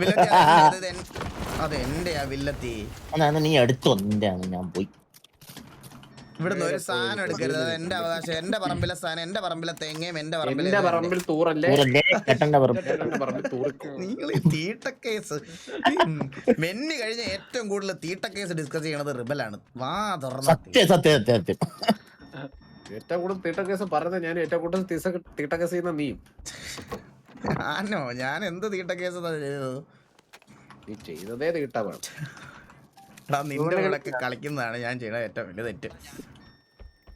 വില്ലത്തി അത് എന്റെയാ നീ എടുത്തോ നിന്റെ ആണ് ഞാൻ പോയി. ഇവിടുന്ന് ഒരു സാധനം എടുക്കരുത്. അത് എന്റെ അവകാശം എന്റെ പറമ്പിലെ സാധനം എന്റെ പറമ്പിലെ തേങ്ങയും എന്റെ പറമ്പിലെ പറമ്പിൽ തൂറല്ലേ? നിങ്ങൾ മെന്നി കഴിഞ്ഞ ഏറ്റവും കൂടുതൽ തീട്ട കേസ് ഡിസ്കസ് ചെയ്യണത് റിബലാണ്. വാ തുറന്ന. സത്യം സത്യം സത്യം സത്യം. ഏറ്റവും കൂടുതൽ തീട്ട കേസ് പറഞ്ഞത് ഞാൻ ഏറ്റവും കൂടുതൽ തീസ- തീട്ട കേസ് ചെയ്യുന്ന നീ ഞാനോ ഞാൻ എന്ത് തീട്ട ചെയ്തത്? നീ ചെയ്തതേ തീട്ടമാണ് എടാ നിന്റെ കൂടെ കളിക്കുന്നതാണ് ഞാൻ ചെയ്യണ ഏറ്റവും വലിയ തെറ്റ്.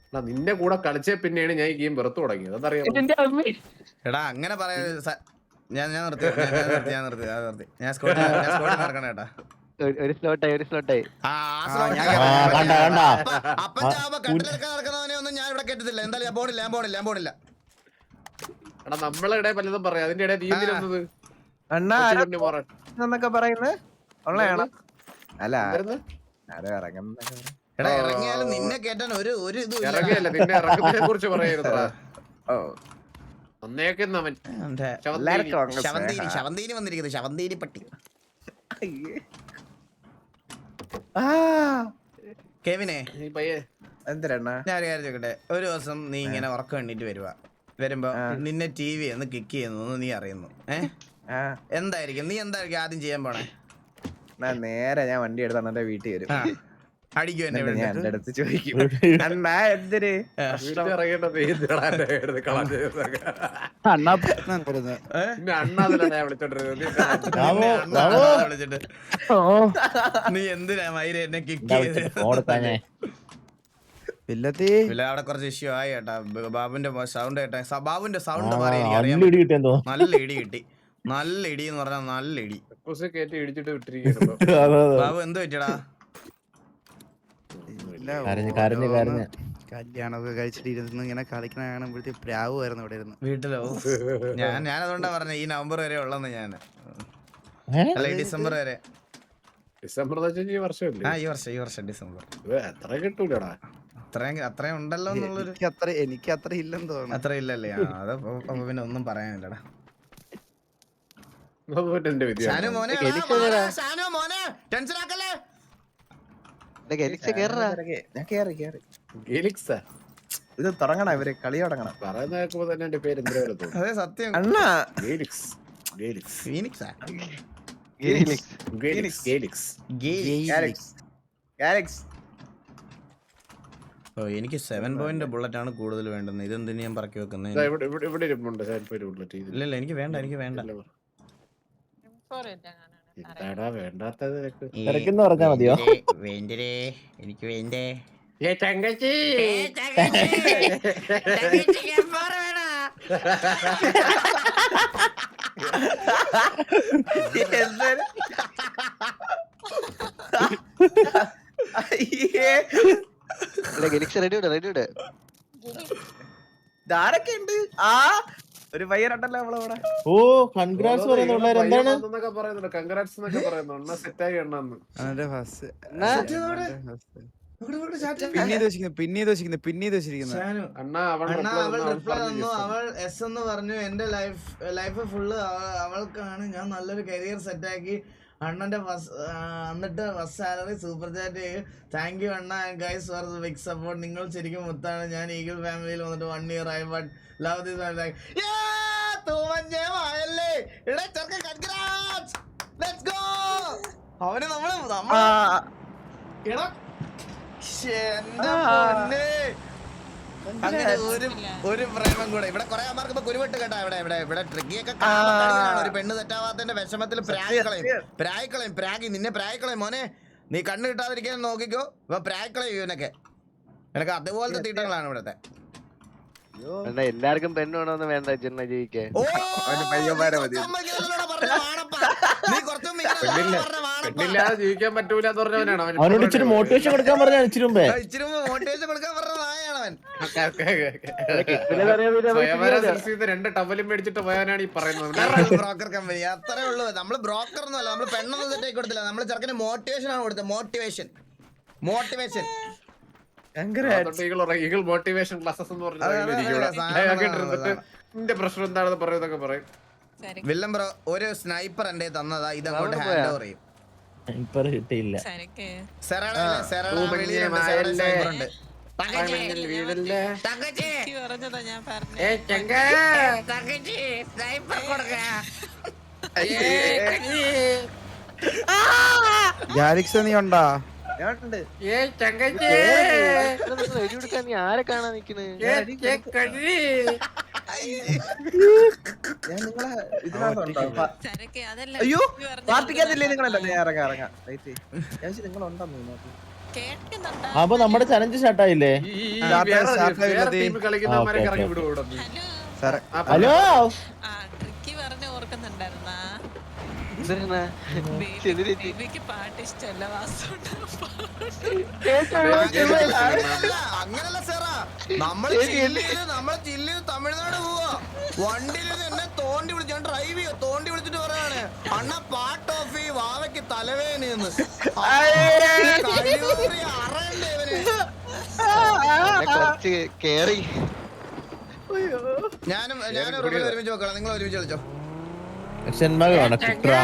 എടാ, നിന്റെ കൂടെ കളിച്ച പിന്നെയാണ് ഞാൻ ഈ ഗെയിം വെറുത്തു തുടങ്ങിയത്. അതറിയാം എടാ അങ്ങനെ പറയാ സ- ഞാൻ ഞാൻ നിർത്തി ഞാൻ ഞാൻ നിർത്തി ഞാൻ നിർത്തി ഞാൻ നിർത്തി. ഞാൻ സ്കോട്ടിൽ ഞാൻ സ്കോട്ടിൽ നടക്കണ കേട്ടാ. ഒരു- ഒരു സ്ലോട്ടായി ഒരു സ്ലോട്ടായി ആ, ആ slot ഞാൻ ഞാൻ ആ, കണ്ട, കണ്ട. അപ്പ- അപ്പൻ ചാവുമ്പോ കട്ടിലെടുക്കാൻ നടക്കുന്നവനെ ഒന്നും ഞാൻ ഇവിടെ കേട്ടത്തില്ല. എന്തായാലും ഞാൻ പോണില്ല ഞാൻ പോണില്ല ഞാൻ പോണില്ല. എടാ നമ്മളിടെ പലതും പറയാം. അതിന്റെ ഇടയിൽ നീ പെണ്ണ് എന്നൊക്കെ പറയുന്നത് ഉള്ളതാണ് അല്ല? ആരോ എടാ ഇറങ്ങിയാലും നിന്നെ കേട്ടാൻ ഒരു ഒരു ഇത്. ഇറങ്ങിയല്ല നിന്നെ ഇറങ്ങുന്നതിനെ കുറിച്ച് ഓ. ശവന്തീനി. ശവന്തീനി വന്നിരിക്കുന്നത് ശവന്തീനി പട്ടി. കെവിനെ. എന്തിനാ ഞാൻ ഒരു കാര്യം ചോദിക്കട്ടെ? ഒരു ദിവസം നീ ഇങ്ങനെ ഉറക്കം എണ്ണിട്ട് വരുക വരുമ്പോ നിന്നെ ടി വി എന്ന് കിക്ക് ചെയ്യുന്നു നീ അറിയുന്നു. ഏഹ് എന്തായിരിക്കും? നീ എന്തായിരിക്കും ആദ്യം ചെയ്യാൻ പോണേ? ഞാൻ നേരെ ഞാൻ വണ്ടി എടുത്താണ് എന്റെ വീട്ടിൽ വരും. അടിക്കും എന്നെ. എന്റെ അടുത്ത് ചോദിക്കും. അണ്ണാ എന്തിന്? നീ എന്തിനാ? മൈര എന്നെ കിക്ക് എന്താ വിളിച്ചത്? ഫോൺ എടുക്കാഞ്ഞേ? വില്ലത്തി ഇല്ല അവിടെ കുറച്ച് ഇഷ്യൂ ആയി കേട്ടാ. ബാബുന്റെ സൗണ്ട് കേട്ടാ. ബാബുന്റെ സൗണ്ട് മാറി എനിക്ക് നല്ല ഇടി കിട്ടി. നല്ല ഇടി എന്ന് പറഞ്ഞാൽ നല്ല ഇടി. ബാബു. എന്ത് പറ്റിയടാ? കരഞ്ഞ് കരഞ്ഞ് കരഞ്ഞ്. കല്യാണമൊക്കെ കഴിച്ചിട്ട് ഇരുന്ന് ഇങ്ങനെ കളിക്കണ കാണുമ്പോഴത്തേ പ്രാവ് ആയിരുന്നു ഇവിടെ ഇരുന്ന്. വീട്ടിലോ? ഞാൻ ഞാൻ അതുകൊണ്ടാ പറഞ്ഞ ഈ നവംബർ വരെ ഉള്ളെന്ന് ഞാൻ? അല്ല ഈ ഡിസംബർ വരെ. ഡിസംബർ ഈ ആ ഈ വർഷം ഈ വർഷം ഡിസംബർ. എത്ര കിട്ടൂലടാ. അത്രയും അത്രയും ഉണ്ടല്ലോ എന്നുള്ളൊരു എനിക്ക് അത്ര എനിക്ക് അത്ര ഇല്ലെന്ന് തോന്നുന്നു. അത്ര ഇല്ലല്ലേ? ആ അത് അപ്പൊ- പിന്നെ ഒന്നും പറയാനില്ലടാ. ഷാനു മോനെ എനിക്ക് എടാ, മോനെ, ഷാനു മോനെ ടെൻഷൻ ആക്കല്ലേ? ഗെലിക്സ് കേറാ. ഞാൻ കേറി കേറി. ഗെലിക്സാ? ഇത് തുടങ്ങണം ഇവർ കളി തുടങ്ങണം. പറയുന്ന കേൾക്കുമ്പോ തന്നെ എന്റെ പേര് എന്തിനാ അതെ സത്യം. അണ്ണാ. ഗെലിക്സ് ഗെലിക്സ്. ഫീനിക്സാ? ഗെലിക്സ് ഗെലിക്സ്. ഗെലിക്സ്. ഗാലക്സ്. ഗാലക്സ്. ഓ എനിക്ക് സെവൻ പോയിന്റ് ബുള്ളറ്റ് ആണ് കൂടുതൽ വേണ്ടത് ഇതെന്തിനു ഞാൻ പറക്കി വെക്കുന്നത് ഇവിടെ ഇരിപ്പുണ്ട്. ബുള്ളറ്റ് ഇല്ല ഇല്ല എനിക്ക് വേണ്ട എനിക്ക് വേണ്ട. എന്താടാ വേണ്ടാത്തത്? നിനക്ക് തിരക്കെന്ന് പറഞ്ഞാ മതിയോ? വേണ്ടേ, എനിക്ക് വേണ്ടേ. ഏ ഉണ്ട്? ആ ഒരു പയ്യനുണ്ടല്ലോ നമ്മളവിടെ ഓ കൺഗ്രാറ്റ്സ് പറയുന്ന എന്താണ്? എന്നൊക്കെ പറയുന്നുണ്ട്. കൺഗ്രാറ്റ്സ് എന്നൊക്കെ പറയുന്നു എണ്ണ സെറ്റായി എണ്ണന്ന് അവന്റെ ഫസ്റ്റ് എന്നാ? പിന്നെ ദോഷിക്കുന്നു പിന്നെ ദോഷിക്കുന്നു പിന്നെ ദോഷിക്കുന്നു അണ്ണ അവൾ റിപ്ലൈ തന്നു എസ് എന്ന്. പറഞ്ഞു. എന്റെ ലൈഫ് ലൈഫ് ഫുള്ള് അവൾക്കാണ്. ഞാൻ നല്ലൊരു കരിയർ സെറ്റാക്കി അണ്ണന്റെ എന്നിട്ട് first salary super chat thank you അണ്ണ. Guys for the big support നിങ്ങൾ ശരിക്കും മുത്താണ്. ഞാൻ ഈഗിൾ ഫാമിലിയിൽ വന്നിട്ട് വൺ ഇയർ ആയി ബട്ട് ലവ് ദിസ് ചെറുക്കൻ കൺഗ്രാറ്റ്സ് ലെറ്റ്സ് ഗോ അവന് നമ്മൾ എടാ ശ്ശേ, എന്റെ പൊന്നേ? അങ്ങനെ ഒരു ഒരു പ്രേമം കൂടെ. ഇവിടെ കുറെ അമ്മമാർക്ക് കുരുവെട്ട് കേട്ടാ ഇവിടെ ഇവിടെ ഇവിടെ ട്രിക്കിയൊക്കെ ഒരു പെണ്ണ് തെറ്റാവാത്തതിന്റെ വിഷമത്തിൽ പ്രായക്കളയും. പ്രായക്കളയും പ്രാഗി നിന്നെ പ്രായക്കളയും. മോനെ നീ കണ്ണ് കിട്ടാതിരിക്കാൻ നോക്കിക്കോ. ഇപ്പൊ പ്രായക്കളയും ഇവനൊക്കെ. നിനക്ക് അതുപോലത്തെ തീട്ടങ്ങളാണ് ഇവിടത്തെ. എല്ലാവർക്കും പെണ്ണ് വേണമെന്ന് വേണ്ട ചെന്ന ജീവിക്കേ ജീവിക്കാൻ പറ്റൂല എന്ന് പറഞ്ഞവനാണ് അവനോട് ഇച്ചിരി മോട്ടിവേഷൻ കൊടുക്കാൻ പറഞ്ഞ ഇച്ചിരി മുമ്പേ. ഇച്ചിരി മോട്ടിവേഷൻ കൊടുക്കാൻ സ്വയംവര ചെയ്ത് രണ്ട് ടവലും മേടിച്ചിട്ട് പോയാനാണ് ഈ പറയുന്നത്. ബ്രോക്കർ കമ്പനി അത്രേ ഉള്ളൂ. നമ്മൾ ബ്രോക്കർ ഒന്നുമല്ല നമ്മൾ പെണ്ണൊന്നും സെറ്റ് ആക്കി കൊടുത്തില്ല. നമ്മൾ ചെറുക്കന് മോട്ടിവേഷൻ ആണ് കൊടുത്തത്. Motivation motivation eagle motivation classes എന്ന് പറഞ്ഞിട്ട് നിന്റെ പ്രശ്നം എന്താണെന്ന് പറയുന്നതൊക്കെ പറയും. വില്ലം ബ്രോ ഒരു സ്നൈപ്പർ എന്റെ തന്നതാ. ഇത് അങ്ങോട്ട് ഹാൻഡ്? ഓവർ ചെയ്യും. സ്നൈപ്പർ കിട്ടിയില്ല. ഞാൻ പറഞ്ഞു. നീ നീ ആരെ അതല്ല അയ്യോ പാർട്ടിക്കകത്തില്ലേ നിങ്ങളല്ല? ഇറങ്ങാ ഇറങ്ങാ. ഇറങ്ങാം നിങ്ങൾ ഉണ്ടെന്ന് നോക്കി. അപ്പൊ നമ്മുടെ ചലഞ്ച് സ്റ്റാർട്ടായില്ലേ ഹലോ ഓർക്കുന്നുണ്ടായിരുന്നാ. ബേബിക്ക് പാട്ട് അങ്ങനല്ല സാറാ നമ്മൾ നമ്മൾ ചില്ല് ചെയ്ത് തമിഴ്നാട് പോവാ. വണ്ടിയിൽ എന്നെ തോണ്ടി വിളിച്ചു ഞാൻ ഡ്രൈവ് ചെയ്യാ. തോണ്ടി വിളിച്ചിട്ട് പറയാണ് അണ്ണ പാട്ട് ഓഫ് ഈ വാവയ്ക്ക് അറയണ്ടേ ഇവന്. കേറി. ഞാനും ഞാനും ഒരുമിച്ച് നോക്കണം നിങ്ങൾ ഒരുമിച്ച് കളിച്ചോ. അച്ഛന്മാര് വേണം കിട്ടാ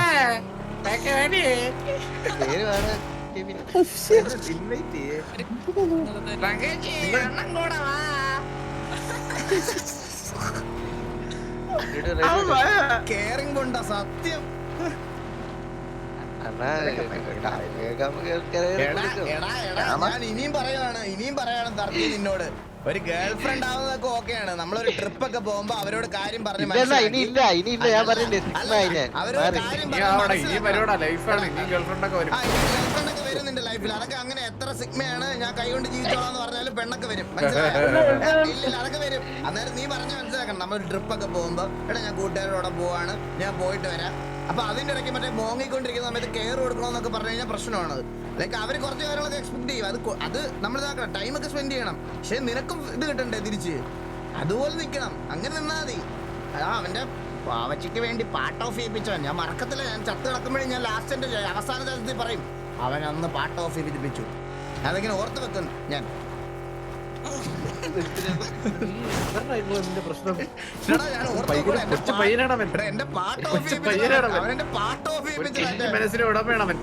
പേര് വേറെ കെവിൻ. invite ചെയ്യ്. ഇവിടെ ഒരു- കേറിങ് കൊണ്ട സത്യം. ഇനിയും പറയാണ് ഇനിയും പറയാണ് തർക്കി നിന്നോട്. ഒരു ഗേൾ ഫ്രണ്ട് ആവുന്നതൊക്കെ ഓക്കെയാണ്. നമ്മളൊരു ട്രിപ്പ് ഒക്കെ പോകുമ്പോ അവരോട് കാര്യം പറഞ്ഞു ഇല്ല, ഇല്ല, ഇനി ഇല്ല ഇനി ഇല്ല ഞാൻ പറഞ്ഞില്ലേ സിഗ്മ ഞാൻ അവരോട് കാര്യം പറഞ്ഞ് വരും നിന്റെ ലൈഫിൽ. അതൊക്കെ അങ്ങനെ എത്ര സിഗ്മയാണ് ഞാൻ കൈകൊണ്ട് ജീവിച്ചോളാന്ന് പറഞ്ഞാലും പെണ്ണൊക്കെ വരും? ഏ, അതൊക്കെ വരും. അന്നേരം നീ പറഞ്ഞ് മനസ്സിലാക്കണം. നമ്മൾ ട്രിപ്പ് ഒക്കെ പോകുമ്പോ എടാ ഞാൻ കൂട്ടുകാരോടെ പോവാണ് ഞാൻ പോയിട്ട് വരാം. അപ്പൊ അതിന്റെ ഇടയ്ക്ക് മറ്റേ മോങ്ങിക്കൊണ്ടിരിക്കുന്ന സമയത്ത് കെയർ കൊടുക്കണമെന്നൊക്കെ പറഞ്ഞു കഴിഞ്ഞാൽ പ്രശ്നമാണ് ലൈക്ക് അവർ കുറച്ച് കാര്യങ്ങളൊക്കെ എക്സ്പെക്ട് ചെയ്യും. അത് അത് നമ്മൾ ഇതാക്കണം. ടൈമൊക്കെ സ്പെൻഡ് ചെയ്യണം. പക്ഷെ നിനക്കും ഇത് കിട്ടണ്ടേ തിരിച്ച്? അതുപോലെ നിൽക്കണം അങ്ങനെ നിന്നാ മതി. ആ അവന്റെ പാവച്ചയ്ക്ക് വേണ്ടി പാട്ട് ഓഫ് ചെയ്യിപ്പിച്ചവൻ. ഞാൻ മറക്കത്തില്ല. ഞാൻ ചത്ത് കിടക്കുമ്പോഴേ ഞാൻ ലാസ്റ്റ് എന്റെ അവസാന ദിവസത്തിൽ പറയും. അവൻ അന്ന് പാട്ട് ഓഫ് പിരിപ്പിച്ചു അതെങ്ങനെ ഓർത്ത് വെക്കുന്നു ഞാൻ. മനസ്സിന് ഉടമയാണ് അവൻ.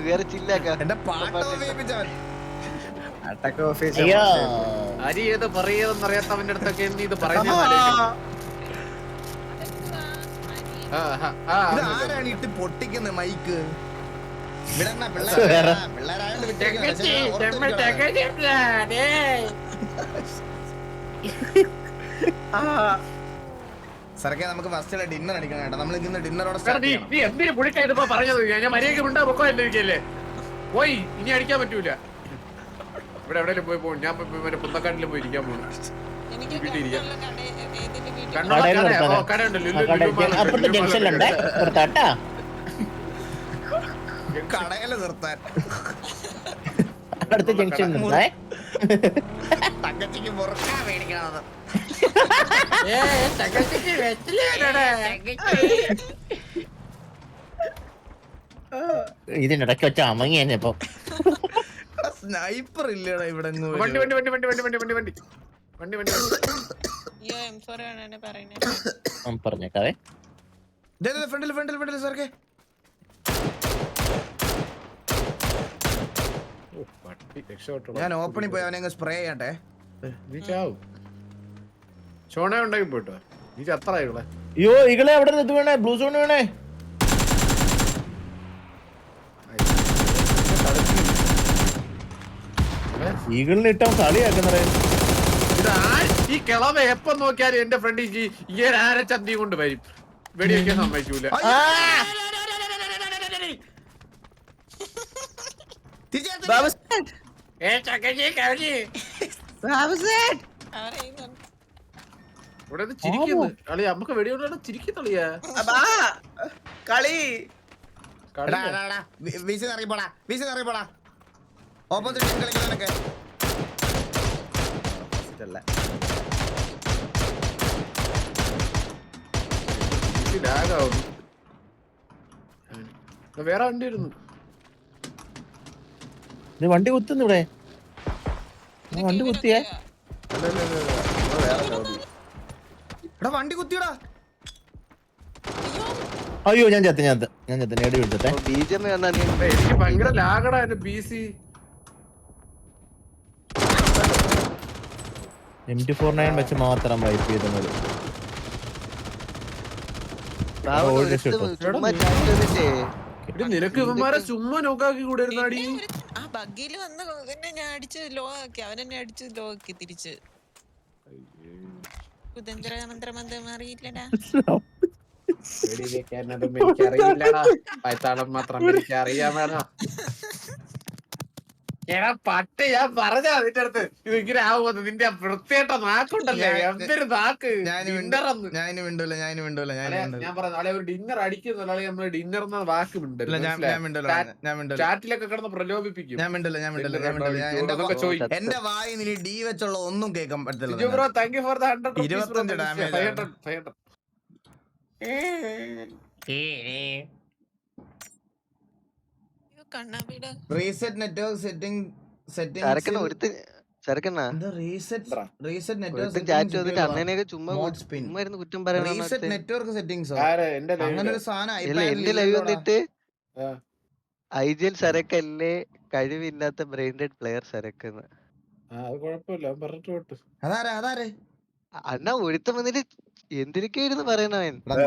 വേറെ ഓഫീസ് അടുത്തൊക്കെ ഇത് പറയുന്നത് ആരാണ് ഇട്ട് പൊട്ടിക്കുന്നത് മൈക്ക്. സർക്കെ നമുക്ക് ഫസ്റ്റ് ഡിന്നർ അടിക്കണം കേട്ടോ. നമ്മൾ ഇന്ന് ഡിന്നറോടെ സ്റ്റാർട്ട് നീ എന്തിനു പുള്ളിക്കായതിപ്പോ പറഞ്ഞത്? ഞാൻ മര്യാദയ്ക്ക് മിണ്ടാ പൊക്കോ എന്നിരിക്കല്ലേ പോയി ഇനി അടിക്കാൻ പറ്റൂല. ഇവിടെ എവിടെയെങ്കിലും പോയി പോകും ഞാൻ പോയി മറ്റേ പുത്തക്കാട്ടിലും പോയി ഇരിക്കാൻ പോകും എനിക്ക് വീട്ടിൽ ഇരിക്കാം. കടയിൽ അപ്പുറത്തെ ജംഗ്ഷനിലുണ്ട്. നിർത്താട്ടാ. കടയിൽ നിർത്താൻ. അപ്പുറത്തെ ജംഗ്ഷൻ തങ്കച്ചിക്ക് മുറുക്കാ മേടിക്കണത്? ഇതിനിടയ്ക്ക് വെച്ച അമങ്ങി തന്നെ ഇപ്പൊ. സ്നൈപ്പർ ഇല്ലടാ ഇവിടെ വണ്ടി വണ്ടി വണ്ടി വണ്ടി വണ്ടി വണ്ടി വണ്ടി വണ്ടി. വണ്ടി വണ്ടി. അയ്യോ എം ഫോർ ആണ് പറയുന്നത് ഉം, പറഞ്ഞേക്കാവേ. ദേ, ദേ, സർക്കെ ഞാൻ ഓപ്പണിൽ പോയി അവനെ സ്പ്രേ ചെയ്യട്ടെ. നീ ചാവും. ചോണ ഉണ്ടാക്കി പോയിട്ടോ നീ ചത്രായികളെ അയ്യോ ഇകളെ അവിടെ ഇത് വേണേ ബ്ലൂ സോൺ വേണേ. ഈഗിളിന് ഇട്ടാൻ കളിയാക്കുന്നറേ ഇതാ ഈ കിളവ എപ്പം നോക്കിയാലും എന്റെ ഫ്രണ്ട് ഈ ആരച്ചന്തി കൊണ്ട് വരും. വെടിയൊക്കെ സമ്മതിക്കൂല. കളി നമുക്ക് വെടിയോടെ ചിരിക്കുന്നില്ല കളി. വിസി നിറയിപ്പോടാ വിസി നിറയിപ്പോടാ ഓപ്പോസിറ്റ് കളിക്കുന്നവനൊക്കെ അല്ല ലാഗാവും വേറെ വണ്ടി വരുന്നു. ഇത് വണ്ടി കുത്തുന്നു ഇവിടെ. വണ്ടി കുത്തിയേ? എടാ വണ്ടി കുത്തിയടാ. അയ്യോ ഞാൻ ചത്ത് ഞാൻ ഞാൻ ചത്ത് നേടി ബി നീ എനിക്ക് ഭയങ്കര ലാഗടാ എന്റെ P C M T four nine വെച്ച് മാത്രം വൈപ്പ് ചെയ്തത് ബാബു ഓ, ഒരുത്തൻ രക്ഷപ്പെട്ടു. ചുമ്മാ ചാറ്റ് ചെയ്തിട്ടേ എടി നിനക്ക് ഇവന്മാരെ ചുമ്മാ നോക്കാക്കി കൂടെ ഇരുന്നാടി ആ ബഗ്ഗിൽ വന്ന് തന്നെ ഞാൻ അടിച്ച് ലോ ആക്കി. അവൻ എന്നെ അടിച്ച് ലോ ആക്കി തിരിച്ച്. കുതന്ത്ര മന്ത്രമന്ത്രം അറിയില്ലടാ. വെടിവെക്കാനതും എനിക്കറിയില്ലടാ. പൈത്താളം മാത്രം എനിക്ക് അറിയാമേടാ എടാ പട്ട് ഞാൻ പറഞ്ഞ നിന്റെ അടുത്ത്. ഇത് ഇങ്ങനെ ആവുമ്പോ നിന്റെ വൃത്തിയേട്ട വൃത്തിയായിട്ട നാക്കുണ്ടല്ലേ. ഞാൻ- എന്തൊരു നാക്ക്? ഞാൻ ഡിന്നർ എന്ന്. ഞാൻ മിണ്ടൂല ഞാൻ മിണ്ടൂല ഞാൻ പറഞ്ഞു നാളെ ഒരു ഡിന്നർ അടിക്കുന്ന നാളെ നമ്മൾ ഡിന്നർ എന്ന വാക്ക് ഇല്ല മിണ്ടരുത് ഞാൻ മനസ്സിലായോ? ഞാൻ മിണ്ടൂല ചാറ്റ്- ഞാൻ മിണ്ടൂല ചാറ്റിലൊക്കെ കിടന്ന് പ്രലോഭിപ്പിക്കും. ഞാൻ മിണ്ടൂല ഞാൻ മിണ്ടൂല ഞാൻ എന്റെ വായി നീ ഡി വെച്ചുള്ള ഒന്നും കേൾക്കാൻ പറ്റില്ല bro thank you for the hundred ഇരുപത്തഞ്ച് കണ്ണാപ്പിയുടെ റീസെറ്റ് നെറ്റ്വർക്ക് സെറ്റിംഗ് സെറ്റിംഗ് ഒരുത്ത ചരക്കണ്ണ. എന്താ റീസെറ്റ് റീസെറ്റ് ഒരുത്തൻ ചാറ്റ് വന്നിട്ട് നെറ്റ്വർക്ക് സെറ്റിംഗ്സോ അങ്ങനെ ഒരു സാധനം ഇല്ല iPad ലൈവ് വന്നിട്ട് ആ. ഐ ജി എൽ സരക്കല്ലേ കഴിവില്ലാത്ത ബ്രെയിൻഡഡ് പ്ലെയർ സരക്കെന്ന് അതാരെ? അതാരെ? അണ്ണ ഒരുത്തം വന്നിട്ട് എന്തിനൊക്കെയായിരുന്നു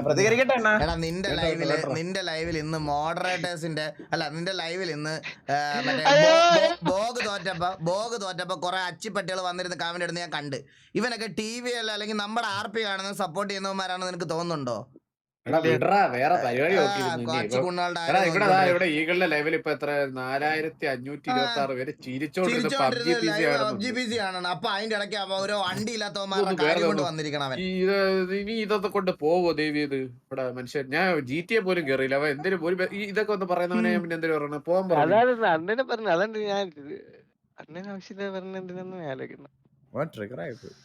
പ്രതികരിക്കട്ടെ അണ്ണാ. എടാ നിന്റെ ലൈവിൽ നിന്റെ ലൈവിൽ ഇന്ന് മോഡറേറ്റേഴ്സിന്റെ അല്ല നിന്റെ ലൈവിൽ ഇന്ന് മറ്റേ ബോഗ് തോറ്റപ്പോ ബോഗ് തോറ്റപ്പോ കുറെ അച്ചിപ്പട്ടികൾ വന്നിരുന്ന് കമന്റ് ഇടുന്ന ഞാൻ കണ്ട്. ഇവനൊക്കെ ടി വി അല്ല അല്ലെങ്കിൽ നമ്മുടെ ആർ പി കാണുന്ന സപ്പോർട്ട് ചെയ്യുന്നവന്മാരാണെന്ന് നിനക്ക് തോന്നുന്നുണ്ടോ? വേറെ പരിപാടി ഇവിടെ ഈകളുടെ ലെവൽ ഇപ്പൊ എത്ര? നാലായിരത്തി അഞ്ഞൂറ്റി ഇരുപത്തി ആറ് പേര് ചിരിച്ചോണ്ടിരുന്ന അപ്പൊ അതിന്റെ ഇടയ്ക്ക് ഓരോ വണ്ടി ഇത് ഇനി ഇതൊക്കെ കൊണ്ട് പോവോ ദേവി ഇത്? ഇവിടെ മനുഷ്യൻ ഞാൻ ജി ടി എ പോലും കേറിയില്ല. അപ്പൊ എന്തിനും ഒരു ഇതൊക്കെ ഒന്ന് പറയുന്നവനെ ഞാൻ പിന്നെ എന്തിനു പറയണ പോകാൻ പറഞ്ഞു. അണ്ണനെ പറഞ്ഞു അതാണ് ഞാൻ അണ്ണനെ ആവശ്യമില്ല പറഞ്ഞ എന്തിനാന്ന് ആലോചിക്കുന്നത് ട്രിഗർ ആയിപ്പോയി